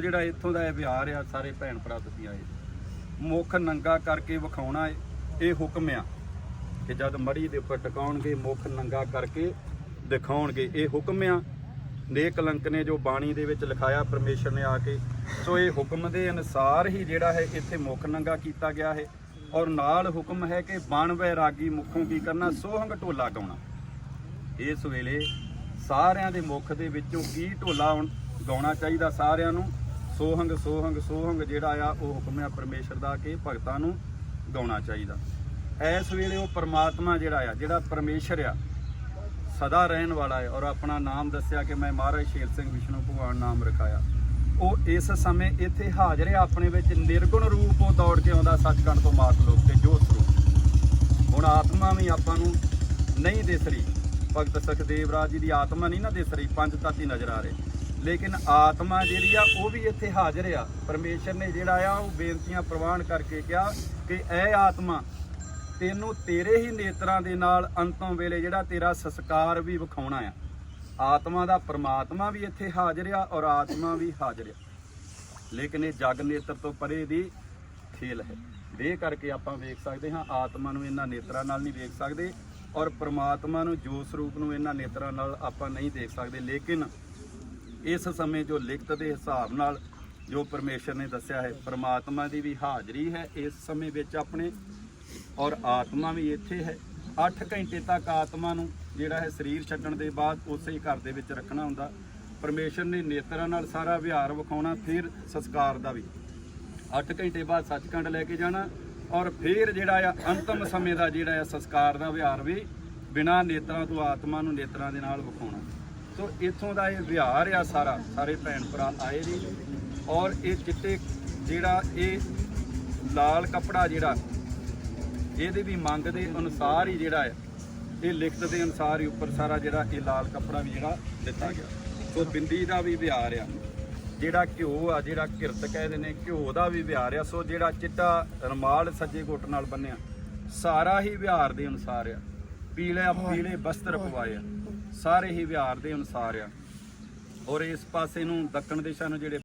ਹੁਣ ਜਿਹੜਾ ਇੱਥੋਂ ਦਾ ਇਹ ਵਿਹਾਰ ਆ, ਸਾਰੇ ਭੈਣ ਭਰਾ ਤੁਸੀਂ ਆਏ। ਮੁੱਖ ਨੰਗਾ ਕਰਕੇ ਵਿਖਾਉਣਾ ਇਹ ਹੁਕਮ ਆ ਕਿ ਜਦ ਮੜੀ ਦੇ ਉੱਪਰ ਟਿਕਾਉਣਗੇ, ਮੁੱਖ ਨੰਗਾ ਕਰਕੇ ਦਿਖਾਉਣਗੇ। ਇਹ ਹੁਕਮ ਆ। ਨੇਕ ਕਲੰਕ ਨੇ ਜੋ ਬਾਣੀ ਦੇ ਵਿੱਚ ਲਿਖਾਇਆ, ਪਰਮੇਸ਼ਰ ਨੇ ਆ ਕੇ। ਸੋ ਇਹ ਹੁਕਮ ਦੇ ਅਨੁਸਾਰ ਹੀ ਜਿਹੜਾ ਹੈ, ਇੱਥੇ ਮੁੱਖ ਨੰਗਾ ਕੀਤਾ ਗਿਆ ਹੈ। ਔਰ ਨਾਲ ਹੁਕਮ ਹੈ ਕਿ ਬਣ ਵੈਰਾਗੀ ਮੁਖੋਂ ਕੀ ਕਰਨਾ? ਸੋਹੰਗ ਢੋਲਾ ਗਾਉਣਾ। ਇਸ ਵੇਲੇ ਸਾਰਿਆਂ ਦੇ ਮੁਖ ਦੇ ਵਿੱਚੋਂ ਕੀ ਢੋਲਾ ਗਾਉਣਾ ਚਾਹੀਦਾ ਸਾਰਿਆਂ ਨੂੰ? ਸੋਹੰਗ ਸੋਹੰਗ ਸੋਹੰਗ ਜਿਹੜਾ ਆ, ਉਹ ਹੁਕਮ ਆ ਪਰਮੇਸ਼ਰ ਦਾ ਕਿ ਭਗਤਾਂ ਨੂੰ ਗਾਉਣਾ ਚਾਹੀਦਾ। ਇਸ ਵੇਲੇ ਉਹ ਪਰਮਾਤਮਾ ਜਿਹੜਾ ਆ, ਜਿਹੜਾ ਪਰਮੇਸ਼ਰ ਆ, ਸਦਾ ਰਹਿਣ ਵਾਲਾ ਹੈ ਔਰ ਆਪਣਾ ਨਾਮ ਦੱਸਿਆ ਕਿ ਮੈਂ ਮਹਾਰਾਜ ਸ਼ੇਰ ਸਿੰਘ ਵਿਸ਼ਨੂੰ ਭਗਵਾਨ ਨਾਮ ਰਖਾਇਆ। ਉਹ ਇਸ ਸਮੇਂ ਇੱਥੇ ਹਾਜ਼ਰ ਹੈ ਆਪਣੇ ਵਿੱਚ ਨਿਰਗੁਣ ਰੂਪ ਉਹ ਦੌੜ ਕੇ ਆਉਂਦਾ ਸੱਚਖੰਡ ਤੋਂ ਮਾਤ ਲੋਕ ਤੇ ਜੋਤ ਸਰੂਪ। ਹੁਣ ਆਤਮਾ ਵੀ ਆਪਾਂ ਨੂੰ ਨਹੀਂ ਦਿਸ ਰਹੀ। ਭਗਤ ਸੁਖਦੇਵ ਰਾਜ ਜੀ ਦੀ ਆਤਮਾ ਨਹੀਂ ਨਾ ਦਿਸ ਰਹੀ, ਪੰਜ ਤੱਤ ਹੀ ਨਜ਼ਰ ਆ ਰਹੇ। ਲੇਕਿਨ ਆਤਮਾ ਜਿਹੜੀ ਆ, ਉਹ ਵੀ ਇੱਥੇ ਹਾਜ਼ਰ ਆ। ਪਰਮੇਸ਼ਰ ਨੇ ਜਿਹੜਾ ਆ, ਉਹ ਬੇਨਤੀਆਂ ਪ੍ਰਵਾਨ ਕਰਕੇ ਕਿਹਾ ਕਿ ਐ ਆਤਮਾ, ਤੈਨੂੰ ਤੇਰੇ ਹੀ ਨੇਤਰਾਂ ਦੇ ਨਾਲ ਅੰਤੋਂ ਵੇਲੇ ਜਿਹੜਾ ਤੇਰਾ ਸੰਸਕਾਰ ਵੀ ਵਿਖਾਉਣਾ ਆ। ਆਤਮਾ ਦਾ ਪਰਮਾਤਮਾ ਵੀ ਇੱਥੇ ਹਾਜ਼ਰ ਆ ਔਰ ਆਤਮਾ ਵੀ ਹਾਜ਼ਰ ਆ। ਲੇਕਿਨ ਇਹ ਜਗ ਨੇਤਰ ਤੋਂ ਪਰੇ ਦੀ ਖੇਲ ਹੈ। ਦੇ ਕਰਕੇ ਆਪਾਂ ਵੇਖ ਸਕਦੇ ਹਾਂ, ਆਤਮਾ ਨੂੰ ਇਹਨਾਂ ਨੇਤਰਾਂ ਨਾਲ ਨਹੀਂ ਵੇਖ ਸਕਦੇ ਔਰ ਪਰਮਾਤਮਾ ਨੂੰ ਜੋ ਸਰੂਪ ਨੂੰ ਇਹਨਾਂ ਨੇਤਰਾਂ ਨਾਲ ਆਪਾਂ ਨਹੀਂ ਦੇਖ ਸਕਦੇ। ਲੇਕਿਨ ਇਸ ਸਮੇਂ ਜੋ ਲਿਖਤ ਦੇ ਹਿਸਾਬ ਨਾਲ ਜੋ ਪਰਮੇਸ਼ਰ ਨੇ ਦੱਸਿਆ ਹੈ, ਪਰਮਾਤਮਾ ਦੀ ਵੀ ਹਾਜ਼ਰੀ ਹੈ, ਇਸ ਸਮੇਂ ਵਿੱਚ ਆਪਣੇ ਔਰ ਆਤਮਾ ਵੀ ਇੱਥੇ ਹੈ। 8 ਘੰਟੇ ਤੱਕ ਆਤਮਾ ਨੂੰ ਜਿਹੜਾ ਹੈ ਸਰੀਰ ਛੱਡਣ ਦੇ ਬਾਅਦ ਉਸੇ ਹੀ ਘਰ ਦੇ ਵਿੱਚ ਰੱਖਣਾ ਹੁੰਦਾ। ਪਰਮੇਸ਼ਰ ਨੇ ਨੇਤਰਾਂ ਨਾਲ ਸਾਰਾ ਵਿਹਾਰ ਵਿਖਾਉਣਾ, ਫਿਰ ਸੰਸਕਾਰ ਦਾ ਵੀ। 8 ਘੰਟੇ ਬਾਅਦ ਸੱਚਖੰਡ ਲੈ ਕੇ ਜਾਣਾ ਔਰ ਫਿਰ ਜਿਹੜਾ ਆ ਅੰਤਮ ਸਮੇਂ ਦਾ ਜਿਹੜਾ ਆ ਸੰਸਕਾਰ ਦਾ ਵਿਹਾਰ ਵੀ ਬਿਨਾਂ ਨੇਤਰਾਂ ਤੋਂ ਆਤਮਾ ਨੂੰ ਨੇਤਰਾਂ ਦੇ ਨਾਲ ਵਿਖਾਉਣਾ। ਸੋ ਇੱਥੋਂ ਦਾ ਇਹ ਵਿਹਾਰ ਆ ਸਾਰਾ, ਸਾਰੇ ਭੈਣ ਭਰਾ ਆਏ ਨੇ ਔਰ ਇਹ ਚਿੱਟੇ ਜਿਹੜਾ ਇਹ ਲਾਲ ਕਪੜਾ ਜਿਹੜਾ, ਇਹਦੇ ਵੀ ਮੰਗ ਦੇ ਅਨੁਸਾਰ ਹੀ ਜਿਹੜਾ ਹੈ, ਇਹ ਲਿਖਤ ਦੇ ਅਨੁਸਾਰ ਹੀ ਉੱਪਰ ਸਾਰਾ ਜਿਹੜਾ ਇਹ ਲਾਲ ਕੱਪੜਾ ਵੀ ਜਿਹੜਾ ਦਿੱਤਾ ਗਿਆ। ਸੋ ਬਿੰਦੀ ਦਾ ਵੀ ਵਿਹਾਰ ਆ, ਜਿਹੜਾ ਘਿਓ ਆ, ਜਿਹੜਾ ਕਿਰਤ ਕਹਿੰਦੇ ਨੇ, ਘਿਓ ਦਾ ਵੀ ਵਿਹਾਰ ਆ। ਸੋ ਜਿਹੜਾ ਚਿੱਟਾ ਰਮਾਲ ਸੱਜੇ ਗੁੱਟ ਨਾਲ ਬੰਨਿਆ, ਸਾਰਾ ਹੀ ਵਿਹਾਰ ਦੇ ਅਨੁਸਾਰ ਆ। ਪੀਲੇ ਪੀਲੇ ਬਸਤਰ ਪਵਾਏ ਆ। ਸਾਰੇ ਹੀ ਵਿਹਾਰ ਦੇ ਅਨੁਸਾਰ ਆ। ਔਰ ਇਸ ਪਾਸੇ ਨੂੰ ਦੱਖਣ ਦਿਸ਼ਾ ਨੂੰ ਜਿਹੜੇ